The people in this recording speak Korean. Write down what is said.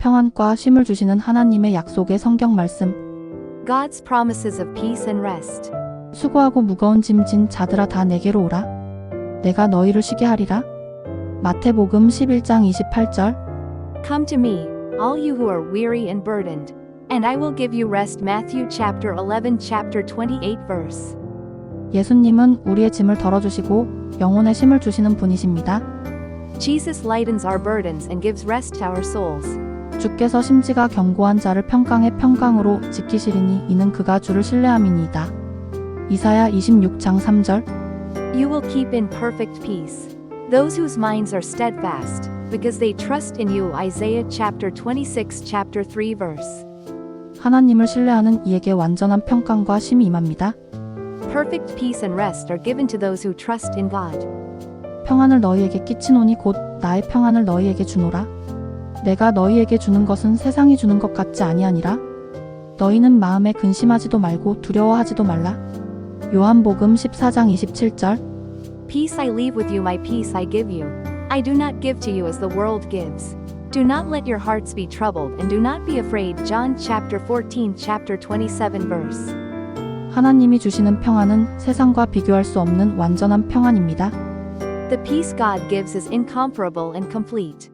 평안과 쉼을 주시는 하나님의 약속의 성경 말씀. God's promises of peace and rest. 수고하고 무거운 짐진 자들아 다 내게로 오라. 내가 너희를 쉬게 하리라. 마태복음 11장 28절. Come to me, all you who are weary and burdened, and I will give you rest. Matthew chapter 11 chapter 28 verse. 예수님은 우리의 짐을 덜어주시고 영혼의 쉼을 주시는 분이십니다. Jesus lightens our burdens and gives rest to our souls. 주께서 심지가 견고한 자를 평강의 평강으로 지키시리니 이는 그가 주를 신뢰함이니이다. 이사야 26장 3절 You will keep in perfect peace those whose minds are steadfast, because they trust in you. Isaiah chapter 26 chapter 3 verse. 하나님을 신뢰하는 이에게 완전한 평강과 쉼이 임합니다. Perfect peace and rest are given to those who trust in God. 평안을 너희에게 끼치노니 곧 나의 평안을 너희에게 주노라. 내가 너희에게 주는 것은 세상이 주는 것 같지 아니하니라. 너희는 마음에 근심하지도 말고 두려워하지도 말라. 요한복음 14장 27절 Peace I leave with you, my peace I give you. I do not give to you as the world gives. Do not let your hearts be troubled and do not be afraid. John chapter 14 chapter 27 verse. 하나님이 주시는 평안은 세상과 비교할 수 없는 완전한 평안입니다. The peace God gives is incomparable and complete.